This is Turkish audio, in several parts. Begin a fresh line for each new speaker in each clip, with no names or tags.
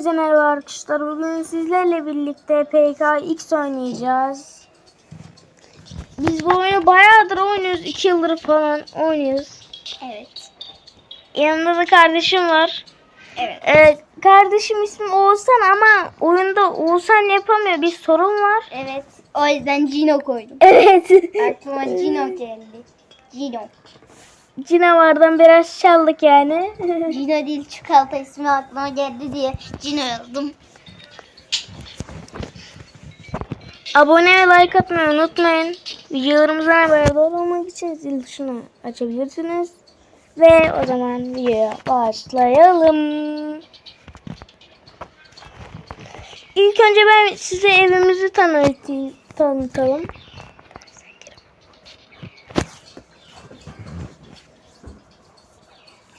Hepinize merhaba arkadaşlar. Bugün sizlerle birlikte PKX oynayacağız. Biz bu oyunu bayağıdır oynuyoruz. 2 yıldır falan oynuyoruz.
Evet.
Yanımda da kardeşim var.
Evet.
Ee, kardeşim ismi Oğuzhan ama oyunda Oğuzhan yapamıyor. Bir sorun var.
Evet. O yüzden Cino koydum.
Evet.
Aklıma Cino geldi. Cino.
Cinavardan biraz çaldık yani.
Cino değil çikolata ismi aklıma geldi diye Cino yazdım.
Abone ve like atmayı unutmayın. Videolarımızdan haberdar olmak için zil tuşunu açabilirsiniz. Ve o zaman videoya başlayalım. İlk önce ben size evimizi tanıtayım, tanıtalım.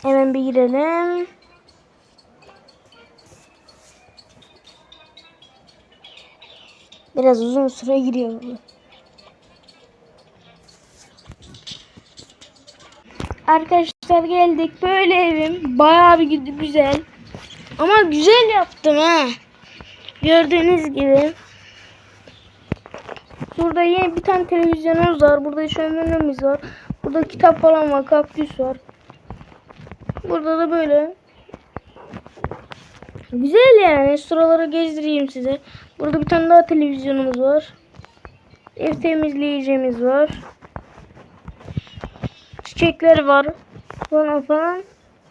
Hemen bir girelim. Biraz uzun süre giriyor. Arkadaşlar geldik. Böyle evim. Bayağı bir gü- güzel. Ama güzel yaptım ha. Gördüğünüz gibi. Burada yeni bir tane televizyonumuz var. Burada şöminemiz var. Burada kitap falan var. Kaktüs var. Burada da böyle. Güzel yani. Sıraları gezdireyim size. Burada bir tane daha televizyonumuz var. Ev temizleyicimiz var. Çiçekler var. Falan falan.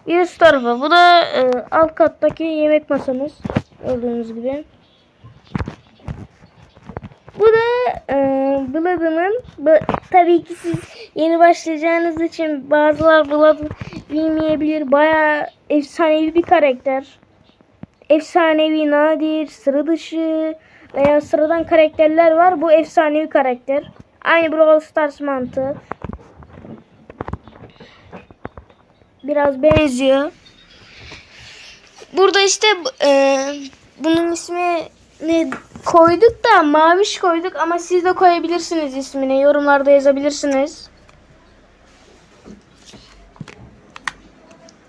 Bir üst tarafa. Bu da e, alt kattaki yemek masamız. Gördüğünüz gibi. Bu da e, Blood'ımın tabii ki siz yeni başlayacağınız için bazılar Blood bilmeyebilir. Bayağı efsanevi bir karakter. Efsanevi, nadir, sıra dışı veya sıradan karakterler var. Bu efsanevi karakter. Aynı Brawl Stars mantığı. Biraz benziyor. Burada işte e, bunun ismi ne koyduk da maviş koyduk ama siz de koyabilirsiniz ismini. Yorumlarda yazabilirsiniz.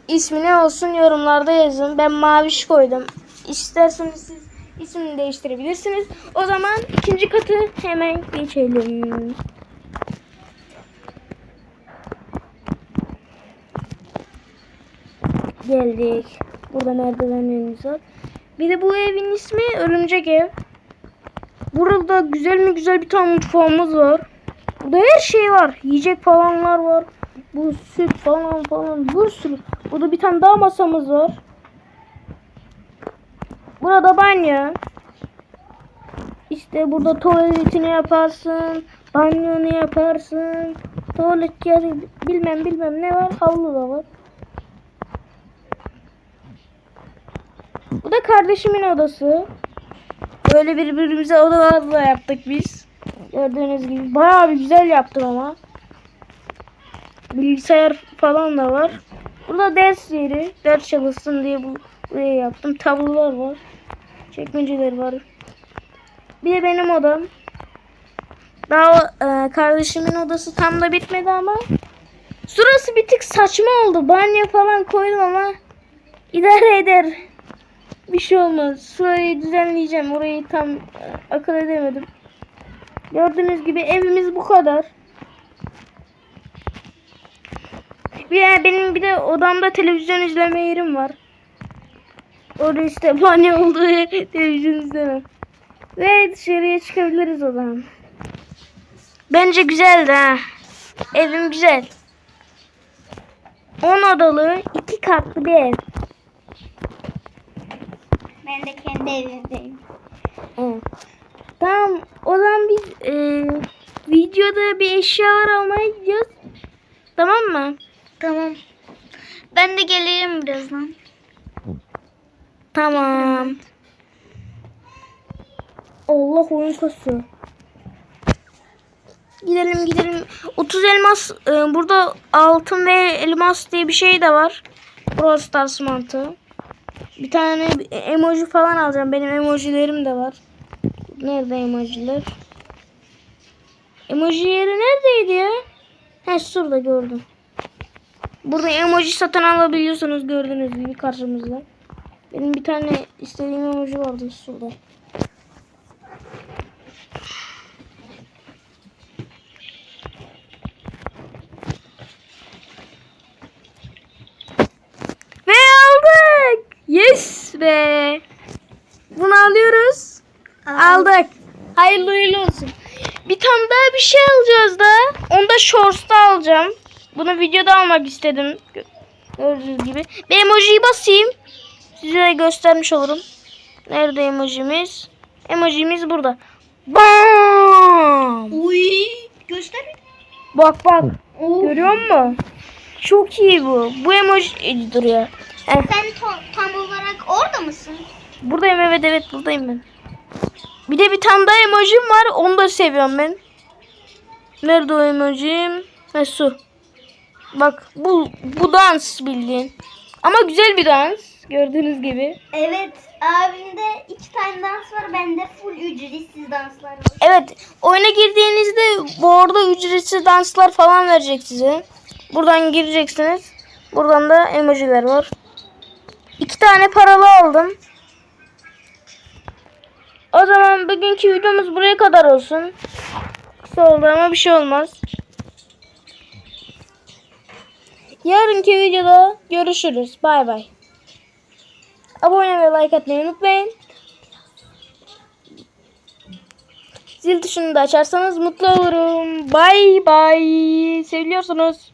İsmi ne olsun yorumlarda yazın. Ben maviş koydum. İsterseniz siz ismini değiştirebilirsiniz. O zaman ikinci katı hemen geçelim. Geldik. Burada merdivenlerimiz var. Bir de bu evin ismi Örümcek Ev. Burada güzel mi güzel bir tane mutfağımız var. Burada her şey var. Yiyecek falanlar var. Bu süt falan falan bir sürü. Burada bir tane daha masamız var. Burada banyo. İşte burada tuvaletini yaparsın. Banyonu yaparsın. Tuvalet kağıdı bilmem bilmem ne var. Havlu da var. Bu da kardeşimin odası. Böyle birbirimize odalarla yaptık biz. Gördüğünüz gibi. Bayağı bir güzel yaptım ama. Bilgisayar falan da var. Burada ders yeri. Ders çalışsın diye bu buraya yaptım. Tablolar var. Çekmeceler var. Bir de benim odam. Daha e, kardeşimin odası tam da bitmedi ama. Şurası bir tık saçma oldu. Banyo falan koydum ama idare eder. Bir şey olmaz. Şurayı düzenleyeceğim. Orayı tam e, akıl edemedim. Gördüğünüz gibi evimiz bu kadar. Bir benim bir de odamda televizyon izleme yerim var. Orada işte banyo olduğu televizyon izlemem. Ve dışarıya çıkabiliriz o. Bence güzeldi ha. Evim güzel. 10 odalı, 2 katlı bir ev.
Ben de kendi evimdeyim.
Evet. Tamam. O zaman biz e, videoda bir eşyalar almaya gidiyoruz. Tamam mı?
Tamam. Ben de gelirim birazdan.
Tamam. Allah oyun kasıyor. Gidelim gidelim. 30 elmas e, burada altın ve elmas diye bir şey de var. Brawl Stars mantığı. Bir tane emoji falan alacağım. Benim emojilerim de var. Nerede emojiler? Emoji yeri neredeydi ya? He şurada gördüm. Burada emoji satın alabiliyorsunuz gördüğünüz gibi karşımızda. Benim bir tane istediğim emoji vardı şurada. Ve aldık. Yes be. Bunu alıyoruz. Aldık. Hayırlı uğurlu olsun. Bir tane daha bir şey alacağız da. Onu da shorts'ta alacağım. Bunu videoda almak istedim. Gö- Gördüğünüz gibi. Bir emojiyi basayım. Size de göstermiş olurum. Nerede emojimiz? Emojimiz burada. Bam!
Uy. Göster.
Bak bak. Görüyor musun? Çok iyi bu. Bu emoji duruyor.
Sen tam olarak orada mısın?
Buradayım evet evet buradayım ben. Bir de bir tane daha emojim var. Onu da seviyorum ben. Nerede o emojim? Ha su. Bak bu bu dans bildiğin. Ama güzel bir dans. Gördüğünüz gibi.
Evet. Abimde iki tane dans var. Bende full ücretsiz danslar var.
Evet oyuna girdiğinizde bu arada ücretsiz danslar falan verecek size. Buradan gireceksiniz. Buradan da emojiler var. İki tane paralı aldım. O zaman bugünkü videomuz buraya kadar olsun. Kısa oldu ama bir şey olmaz. Yarınki videoda görüşürüz. Bay bay. Abone ve like atmayı unutmayın. Zil tuşunu da açarsanız mutlu olurum. Bay bay. Seviyorsunuz.